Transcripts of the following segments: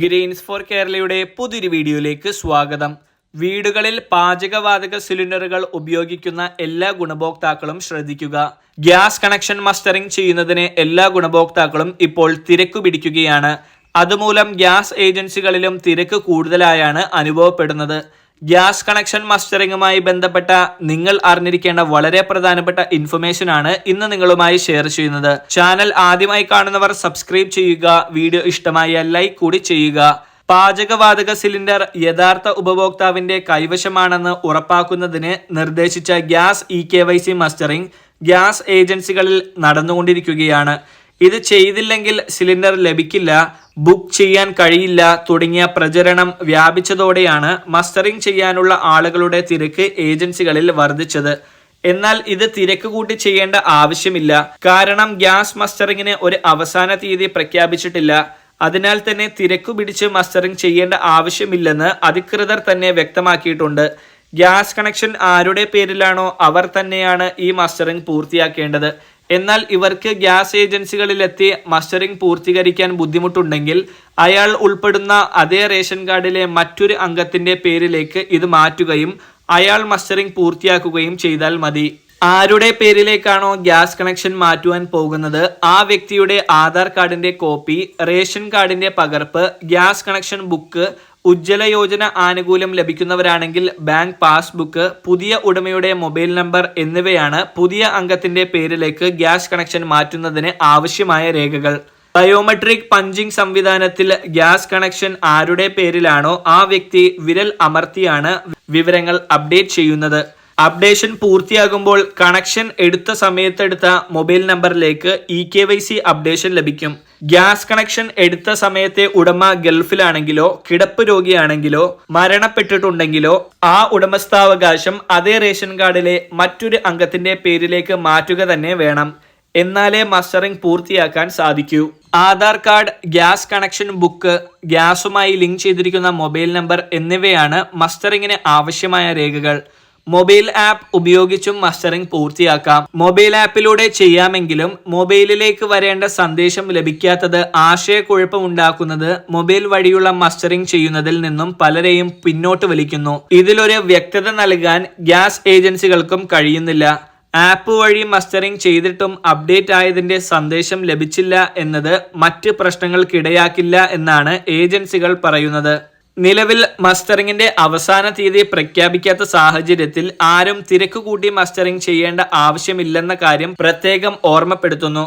Green's four കേരളയുടെ പുതിയൊരു വീഡിയോയിലേക്ക് സ്വാഗതം. വീടുകളിൽ പാചകവാതക സിലിണ്ടറുകൾ ഉപയോഗിക്കുന്ന എല്ലാ ഗുണഭോക്താക്കളും ശ്രദ്ധിക്കുക. ഗ്യാസ് കണക്ഷൻ മസ്റ്ററിംഗ് ചെയ്യുന്നതിന് എല്ലാ ഗുണഭോക്താക്കളും ഇപ്പോൾ തിരക്കു പിടിക്കുകയാണ്. അതുമൂലം ഗ്യാസ് ഏജൻസികളിലും തിരക്ക് കൂടുതലായാണ് അനുഭവപ്പെടുന്നത്. ഗ്യാസ് കണക്ഷൻ മസ്റ്ററിങ്ങുമായി ബന്ധപ്പെട്ട നിങ്ങൾ അറിഞ്ഞിരിക്കേണ്ട വളരെ പ്രധാനപ്പെട്ട ഇൻഫർമേഷൻ ആണ് ഇന്ന് നിങ്ങളുമായി ഷെയർ ചെയ്യുന്നത്. ചാനൽ ആദ്യമായി കാണുന്നവർ സബ്സ്ക്രൈബ് ചെയ്യുക വീഡിയോ ഇഷ്ടമായ ലൈക്ക് കൂടി ചെയ്യുക. പാചകവാതക സിലിണ്ടർ യഥാർത്ഥ ഉപഭോക്താവിന്റെ കൈവശമാണെന്ന് ഉറപ്പാക്കുന്നതിന് നിർദ്ദേശിച്ച gas e K Y C mustering gas ഏജൻസികളിൽ നടന്നുകൊണ്ടിരിക്കുകയാണ്. ഇത് ചെയ്തില്ലെങ്കിൽ സിലിണ്ടർ ലഭിക്കില്ല. ബുക്ക് ചെയ്യാൻ കഴിയില്ല തുടങ്ങിയ പ്രചരണം വ്യാപിച്ചതോടെയാണ് മസ്റ്ററിംഗ് ചെയ്യാനുള്ള ആളുകളുടെ തിരക്ക് ഏജൻസികളിൽ വർദ്ധിച്ചത്. എന്നാൽ ഇത് തിരക്ക് കൂട്ടി ചെയ്യേണ്ട ആവശ്യമില്ല. കാരണം ഗ്യാസ് മസ്റ്ററിങ്ങിന് ഒരു അവസാന തീയതി പ്രഖ്യാപിച്ചിട്ടില്ല. അതിനാൽ തന്നെ തിരക്കു പിടിച്ച് മസ്റ്ററിംഗ് ചെയ്യേണ്ട ആവശ്യമില്ലെന്ന് അധികൃതർ തന്നെ വ്യക്തമാക്കിയിട്ടുണ്ട്. ഗ്യാസ് കണക്ഷൻ ആരുടെ പേരിലാണോ അവർ തന്നെയാണ് ഈ മസ്റ്ററിംഗ് പൂർത്തിയാക്കേണ്ടത്. എന്നാൽ ഇവർക്ക് ഗ്യാസ് ഏജൻസികളിലെത്തി മസ്റ്ററിംഗ് പൂർത്തീകരിക്കാൻ ബുദ്ധിമുട്ടുണ്ടെങ്കിൽ അയാൾ ഉൾപ്പെടുന്ന അതേ റേഷൻ കാർഡിലെ മറ്റൊരു അംഗത്തിന്റെ പേരിലേക്ക് ഇത് മാറ്റുകയും അയാൾ മസ്റ്ററിംഗ് പൂർത്തിയാക്കുകയും ചെയ്താൽ മതി. ആരുടെ പേരിലേക്കാണോ ഗ്യാസ് കണക്ഷൻ മാറ്റുവാൻ പോകുന്നത്? ആ വ്യക്തിയുടെ ആധാർ കാർഡിന്റെ കോപ്പി റേഷൻ കാർഡിന്റെ പകർപ്പ് gas connection book Ujjwala Yojana ആനുകൂല്യം ലഭിക്കുന്നവരാണെങ്കിൽ ബാങ്ക് പാസ്ബുക്ക് പുതിയ ഉടമയുടെ മൊബൈൽ നമ്പർ എന്നിവയാണ് പുതിയ അംഗത്തിന്റെ പേരിലേക്ക് ഗ്യാസ് കണക്ഷൻ മാറ്റുന്നതിന് ആവശ്യമായ രേഖകൾ. ബയോമെട്രിക് പഞ്ചിംഗ് സംവിധാനത്തിൽ ഗ്യാസ് കണക്ഷൻ ആരുടെ പേരിലാണോ ആ വ്യക്തി വിരൽ അമർത്തിയാണ് വിവരങ്ങൾ അപ്ഡേറ്റ് ചെയ്യുന്നത്. അപ്ഡേഷൻ പൂർത്തിയാകുമ്പോൾ കണക്ഷൻ എടുത്ത സമയത്തെടുത്ത മൊബൈൽ നമ്പറിലേക്ക് e K Y C updation ലഭിക്കും. ഗ്യാസ് കണക്ഷൻ എടുത്ത സമയത്തെ ഉടമ ഗൾഫിലാണെങ്കിലോ കിടപ്പ് രോഗിയാണെങ്കിലോ മരണപ്പെട്ടിട്ടുണ്ടെങ്കിലോ ആ ഉടമസ്ഥാവകാശം അതേ റേഷൻ കാർഡിലെ മറ്റൊരു അംഗത്തിന്റെ പേരിലേക്ക് മാറ്റുക തന്നെ വേണം. എന്നാലേ മസ്റ്ററിംഗ് പൂർത്തിയാക്കാൻ സാധിക്കൂ. Aadhaar card gas connection book ഗ്യാസുമായി link ചെയ്തിരിക്കുന്ന മൊബൈൽ നമ്പർ എന്നിവയാണ് മസ്റ്ററിങ്ങിന് ആവശ്യമായ രേഖകൾ. മൊബൈൽ ആപ്പ് ഉപയോഗിച്ചും മസ്റ്ററിംഗ് പൂർത്തിയാക്കാം. മൊബൈൽ ആപ്പിലൂടെ ചെയ്യാമെങ്കിലും മൊബൈലിലേക്ക് വരേണ്ട സന്ദേശം ലഭിക്കാത്തത് ആശയക്കുഴപ്പമുണ്ടാക്കുന്നത് മൊബൈൽ വഴിയുള്ള മസ്റ്ററിംഗ് ചെയ്യുന്നതിൽ നിന്നും പലരെയും പിന്നോട്ട് വലിക്കുന്നു. ഇതിലൊരു വ്യക്തത നൽകാൻ ഗ്യാസ് ഏജൻസികൾക്കും കഴിയുന്നില്ല. ആപ്പ് വഴി മസ്റ്ററിംഗ് ചെയ്തിട്ടും അപ്ഡേറ്റ് ആയതിന്റെ സന്ദേശം ലഭിച്ചില്ല എന്നത് മറ്റ് പ്രശ്നങ്ങൾക്കിടയാക്കില്ല എന്നാണ് ഏജൻസികൾ പറയുന്നത്. നിലവിൽ മസ്റ്ററിങ്ങിന്റെ അവസാന തീയതി പ്രഖ്യാപിക്കാത്ത സാഹചര്യത്തിൽ ആരും തിരക്ക് കൂട്ടി മസ്റ്ററിംഗ് ചെയ്യേണ്ട ആവശ്യമില്ലെന്ന കാര്യം പ്രത്യേകം ഓർമ്മപ്പെടുത്തുന്നു.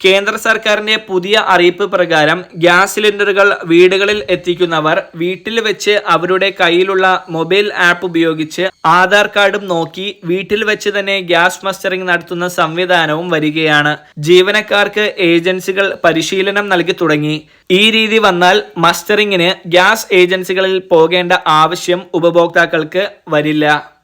കേന്ദ്ര സർക്കാരിന്റെ പുതിയ അറിയിപ്പ് പ്രകാരം ഗ്യാസ് സിലിണ്ടറുകൾ വീടുകളിൽ എത്തിക്കുന്നവർ വീട്ടിൽ വെച്ച് അവരുടെ കയ്യിലുള്ള മൊബൈൽ ആപ്പ് ഉപയോഗിച്ച് ആധാർ കാർഡും നോക്കി വീട്ടിൽ വെച്ച് തന്നെ ഗ്യാസ് മസ്റ്ററിംഗ് നടത്തുന്ന സംവിധാനവും വരികയാണ്. ജീവനക്കാർക്ക് ഏജൻസികൾ പരിശീലനം നൽകി തുടങ്ങി. ഈ രീതി വന്നാൽ മസ്റ്ററിംഗിന് ഗ്യാസ് ഏജൻസികളിൽ പോകേണ്ട ആവശ്യം ഉപഭോക്താക്കൾക്ക് വരില്ല.